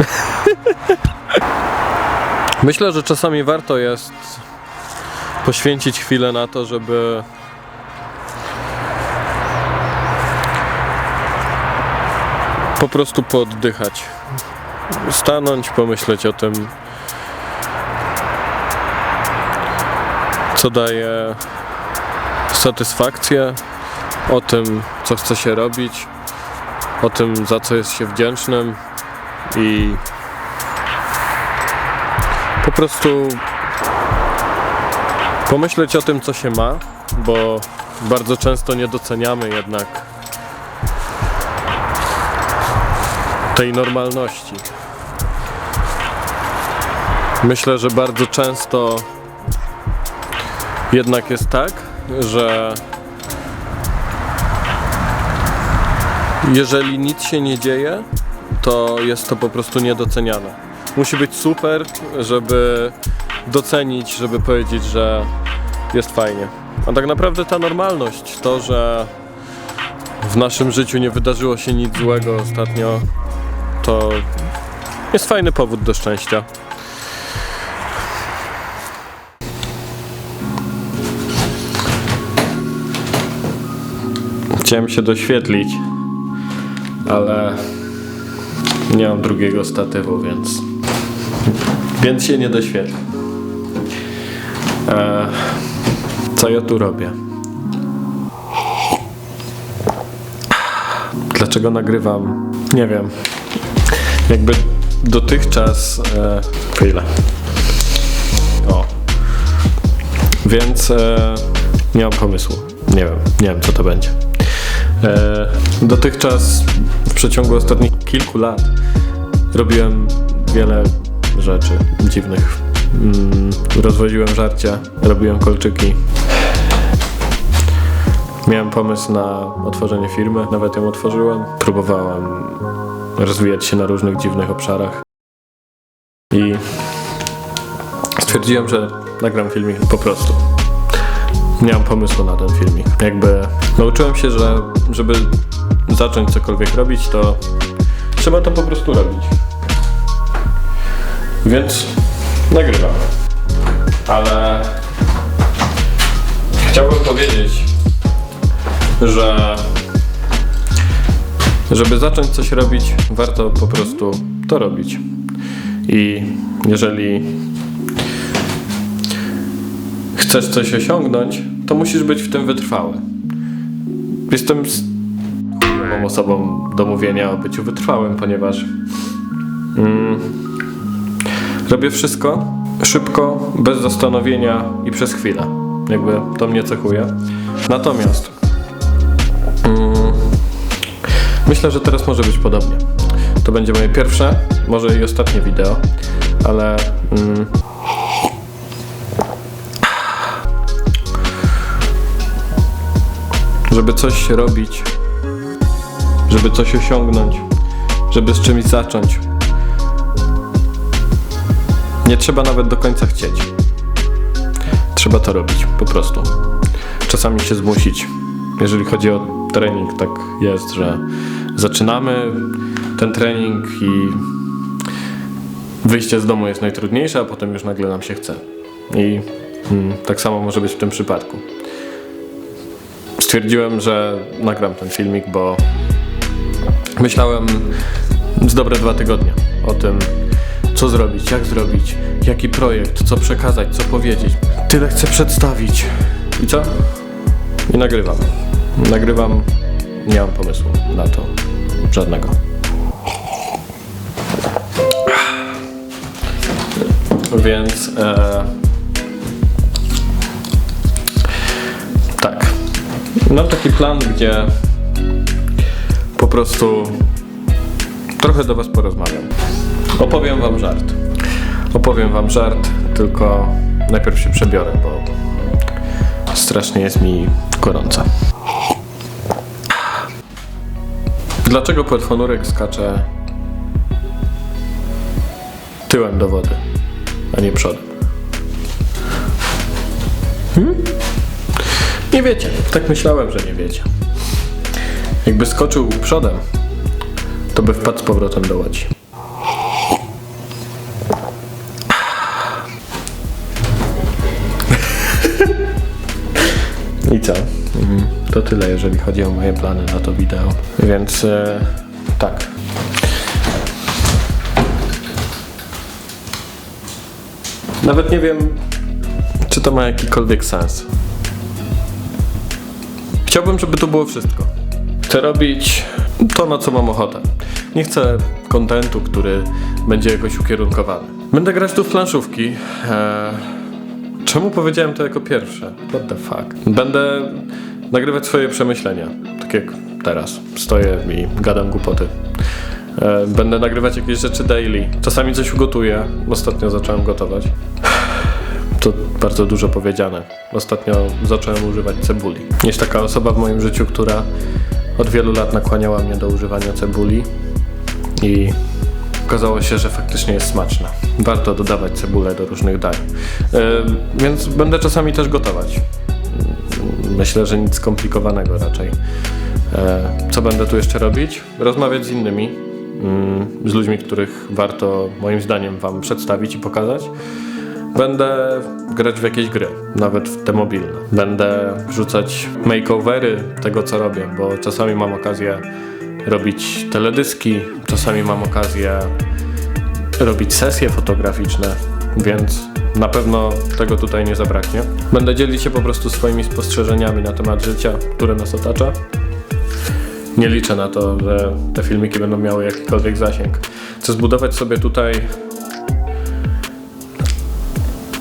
Myślę, że czasami warto jest poświęcić chwilę na to, żeby po prostu pooddychać. Stanąć, pomyśleć o tym, co daje satysfakcję, o tym, co chce się robić, o tym, za co jest się wdzięcznym i po prostu pomyśleć o tym, co się ma, bo bardzo często nie doceniamy jednak tej normalności. Myślę, że bardzo często jednak jest tak, że jeżeli nic się nie dzieje, to jest to po prostu niedoceniane. Musi być super, żeby docenić, żeby powiedzieć, że jest fajnie. A tak naprawdę ta normalność, to, że w naszym życiu nie wydarzyło się nic złego ostatnio, to jest fajny powód do szczęścia. Chciałem się doświetlić, ale nie mam drugiego statywu, więc więc się nie doświetli. E, co ja tu robię? Dlaczego nagrywam? Nie wiem. Jakby dotychczas. E, chwilę. O. Więc e, nie mam pomysłu. Nie wiem. Nie wiem, co to będzie. E, dotychczas w przeciągu ostatnich kilku lat robiłem wiele rzeczy dziwnych. Mm, rozwoziłem żarcia, robiłem kolczyki. Miałem pomysł na otworzenie firmy, nawet ją otworzyłem. Próbowałem rozwijać się na różnych dziwnych obszarach. I stwierdziłem, że nagram filmik po prostu. Nie mam pomysłu na ten filmik. Jakby nauczyłem się, że żeby zacząć cokolwiek robić, to trzeba to po prostu robić. Więc nagrywam. Ale chciałbym powiedzieć, że żeby zacząć coś robić, warto po prostu to robić. I jeżeli chcesz coś osiągnąć, to musisz być w tym wytrwały. Jestem z osobą do mówienia o byciu wytrwałym, ponieważ Robię wszystko szybko, bez zastanowienia i przez chwilę. Jakby to mnie cechuje. Natomiast mm, myślę, że teraz może być podobnie. To będzie moje pierwsze, może i ostatnie wideo, ale mm, żeby coś robić, żeby coś osiągnąć, żeby z czymś zacząć, nie trzeba nawet do końca chcieć. Trzeba to robić, po prostu. Czasami się zmusić. Jeżeli chodzi o trening, tak jest, że zaczynamy ten trening i wyjście z domu jest najtrudniejsze, a potem już nagle nam się chce. I mm, tak samo może być w tym przypadku. Stwierdziłem, że nagram ten filmik, bo myślałem z dobre dwa tygodnie o tym, co zrobić, jak zrobić, jaki projekt, co przekazać, co powiedzieć. Tyle chcę przedstawić. I co? I nagrywam. Nagrywam, nie mam pomysłu na to. Żadnego. Więc e, Mam taki plan, gdzie po prostu trochę do Was porozmawiam. Opowiem Wam żart. Opowiem Wam żart, tylko najpierw się przebiorę, bo strasznie jest mi gorąco. Dlaczego płetwonurek skacze tyłem do wody, a nie przodem? nie wiecie. Tak myślałem, że nie wiecie. Jakby skoczył przodem, to by wpadł z powrotem do łodzi. I co? Mhm. To tyle, jeżeli chodzi o moje plany na to wideo. Więc e, tak. Nawet nie wiem, czy to ma jakikolwiek sens. Chciałbym, żeby to było wszystko. Chcę robić to, na co mam ochotę. Nie chcę kontentu, który będzie jakoś ukierunkowany. Będę grać tu w planszówki. Eee, czemu powiedziałem to jako pierwsze? What the fuck? Będę nagrywać swoje przemyślenia. Tak jak teraz. Stoję i gadam głupoty. E, Będę nagrywać jakieś rzeczy daily. Czasami coś ugotuję. Ostatnio zacząłem gotować. Bardzo dużo powiedziane. Ostatnio zacząłem używać cebuli. Jest taka osoba w moim życiu, która od wielu lat nakłaniała mnie do używania cebuli i okazało się, że faktycznie jest smaczna. Warto dodawać cebulę do różnych dań. Yy, więc będę czasami też gotować. Myślę, że nic skomplikowanego raczej. Yy, Co będę tu jeszcze robić? Rozmawiać z innymi, z ludźmi, których warto moim zdaniem Wam przedstawić i pokazać. Będę grać w jakieś gry, nawet w te mobilne. Będę wrzucać makeovery tego, co robię, bo czasami mam okazję robić teledyski, czasami mam okazję robić sesje fotograficzne, więc na pewno tego tutaj nie zabraknie. Będę dzielić się po prostu swoimi spostrzeżeniami na temat życia, które nas otacza. Nie liczę na to, że te filmiki będą miały jakikolwiek zasięg. Chcę zbudować sobie tutaj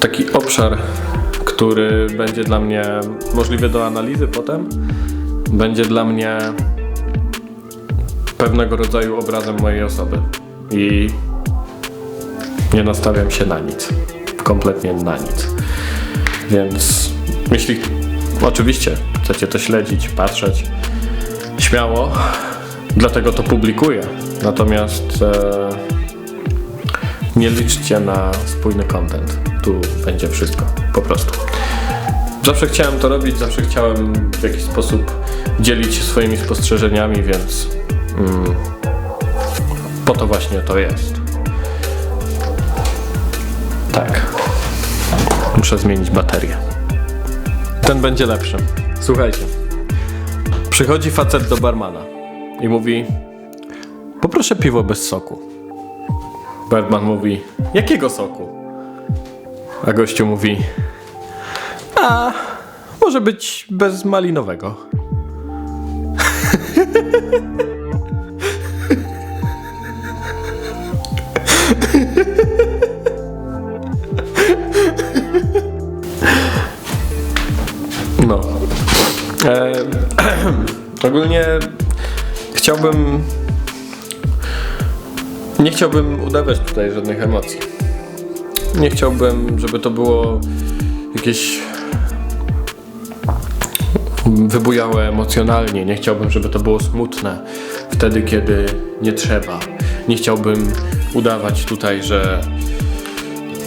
taki obszar, który będzie dla mnie możliwy do analizy potem, będzie dla mnie pewnego rodzaju obrazem mojej osoby. I nie nastawiam się na nic. Kompletnie na nic. Więc jeśli oczywiście chcecie to śledzić, patrzeć, śmiało, dlatego to publikuję. Natomiast e, nie liczcie na spójny content. Tu będzie wszystko, po prostu. Zawsze chciałem to robić, zawsze chciałem w jakiś sposób dzielić się swoimi spostrzeżeniami, więc mm, po to właśnie to jest. Tak. Muszę zmienić baterię. Ten będzie lepszy. Słuchajcie. Przychodzi facet do barmana i mówi: Poproszę piwo bez soku. Barman mówi: Jakiego soku? A gościu mówi: A może być bez malinowego. No. E, ogólnie chciałbym. Nie chciałbym udawać tutaj żadnych emocji. Nie chciałbym, żeby to było jakieś wybujałe emocjonalnie. Nie chciałbym, żeby to było smutne wtedy, kiedy nie trzeba. Nie chciałbym udawać tutaj, że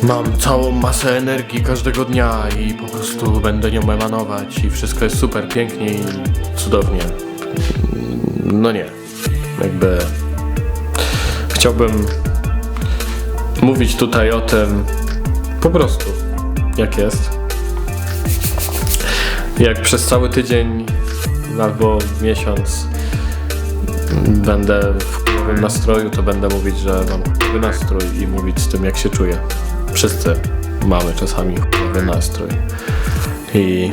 mam całą masę energii każdego dnia i po prostu będę nią emanować i wszystko jest super pięknie i cudownie. No nie. Jakby chciałbym mówić tutaj o tym po prostu, jak jest. Jak przez cały tydzień albo miesiąc będę w chujowym nastroju, to będę mówić, że mam chujowy nastrój i mówić z tym, jak się czuję. Wszyscy mamy czasami chujowy nastrój. I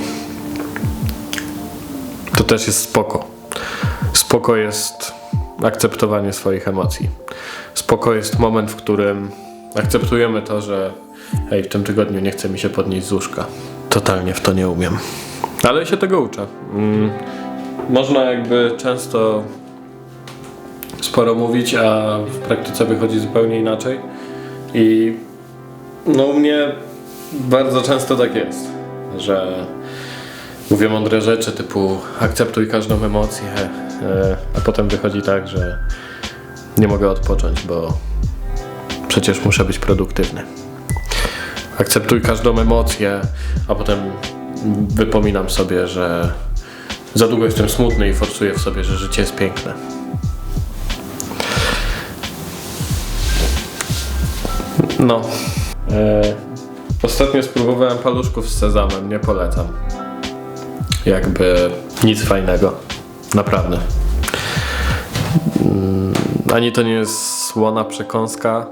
to też jest spoko. Spoko jest akceptowanie swoich emocji. Spoko jest moment, w którym akceptujemy to, że hej, w tym tygodniu nie chce mi się podnieść z łóżka. Totalnie w to nie umiem. Ale się tego uczę. Mm, można jakby często sporo mówić, a w praktyce wychodzi zupełnie inaczej. I no u mnie bardzo często tak jest, że mówię mądre rzeczy typu akceptuj każdą emocję, e, a potem wychodzi tak, że nie mogę odpocząć, bo przecież muszę być produktywny. Akceptuj każdą emocję, a potem wypominam sobie, że za długo jestem smutny i forsuję w sobie, że życie jest piękne. No. E, ostatnio spróbowałem paluszków z sezamem, nie polecam. Jakby Nic fajnego. Naprawdę. Mm, Ani to nie jest słona przekąska,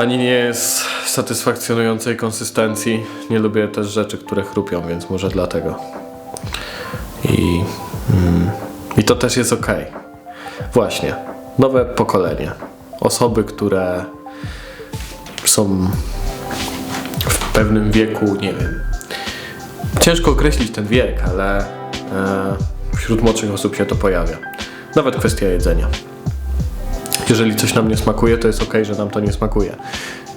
ani nie jest satysfakcjonującej konsystencji. Nie lubię też rzeczy, które chrupią, więc może dlatego. I, mm, i to też jest ok. Właśnie. Nowe pokolenie. Osoby, które są w pewnym wieku, nie wiem. Ciężko określić ten wiek, ale e, wśród młodszych osób się to pojawia. Nawet kwestia jedzenia. Jeżeli coś nam nie smakuje, to jest ok, że nam to nie smakuje.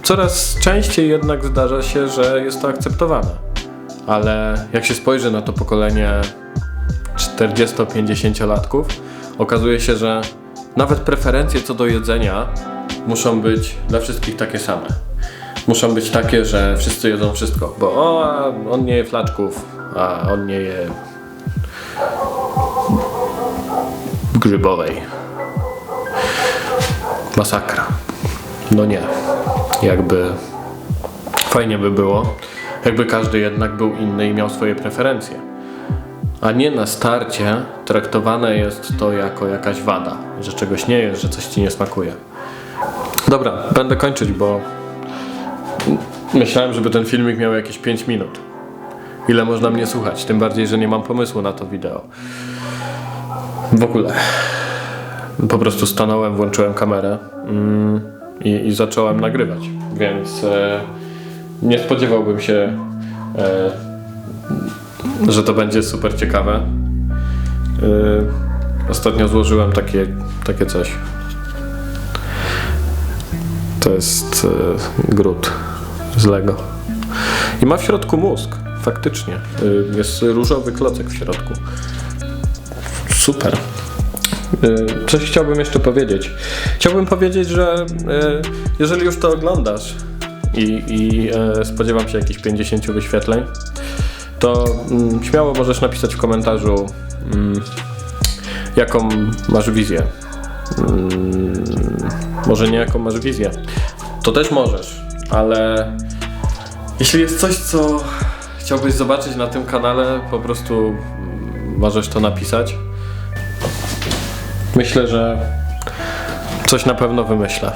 Coraz częściej jednak zdarza się, że jest to akceptowane. Ale jak się spojrzy na to pokolenie 40-50-latków, okazuje się, że nawet preferencje co do jedzenia muszą być dla wszystkich takie same. Muszą być takie, że wszyscy jedzą wszystko, bo o, on nie je flaczków, a on nie je grzybowej. Masakra. No nie. Jakby fajnie by było, jakby każdy jednak był inny i miał swoje preferencje. A nie na starcie traktowane jest to jako jakaś wada, że czegoś nie jest, że coś ci nie smakuje. Dobra, będę kończyć, bo myślałem, żeby ten filmik miał jakieś 5 minut. Ile można mnie słuchać? Tym bardziej, że nie mam pomysłu na to wideo. W ogóle. Po prostu stanąłem, włączyłem kamerę mm, i, i zacząłem nagrywać, więc e, nie spodziewałbym się, e, że to będzie super ciekawe. E, ostatnio złożyłem takie, takie coś. To jest e, grud z Lego. I ma w środku mózg, faktycznie. E, jest różowy klocek w środku. Super. E, Coś chciałbym jeszcze powiedzieć. Chciałbym powiedzieć, że e, jeżeli już to oglądasz i, i e, spodziewam się jakichś 50 wyświetleń, to mm, śmiało możesz napisać w komentarzu, mm, jaką masz wizję. Mm, może nie jaką masz wizję. To też możesz, ale jeśli jest coś, co chciałbyś zobaczyć na tym kanale, po prostu możesz to napisać. Myślę, że coś na pewno wymyślę.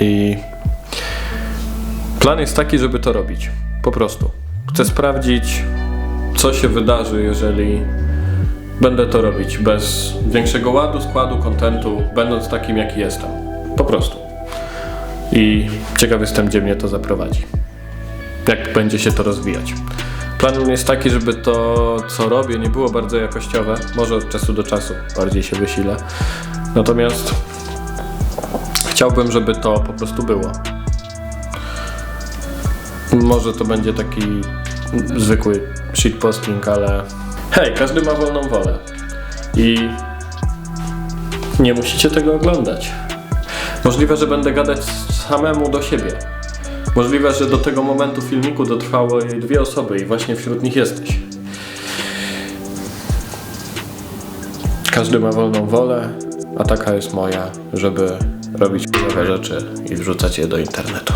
I plan jest taki, żeby to robić. Po prostu. Chcę sprawdzić, co się wydarzy, jeżeli będę to robić bez większego ładu, składu, kontentu, będąc takim, jaki jestem. Po prostu. I ciekaw jestem, gdzie mnie to zaprowadzi. Jak będzie się to rozwijać. Plan jest taki, żeby to, co robię, nie było bardzo jakościowe. Może od czasu do czasu bardziej się wysilę. Natomiast chciałbym, żeby to po prostu było. Może to będzie taki zwykły shitposting, ale hej, każdy ma wolną wolę. I nie musicie tego oglądać. Możliwe, że będę gadać samemu do siebie. Możliwe, że do tego momentu filmiku dotrwały dwie osoby i właśnie wśród nich jesteś. Każdy ma wolną wolę, a taka jest moja, żeby robić nowe rzeczy i wrzucać je do internetu.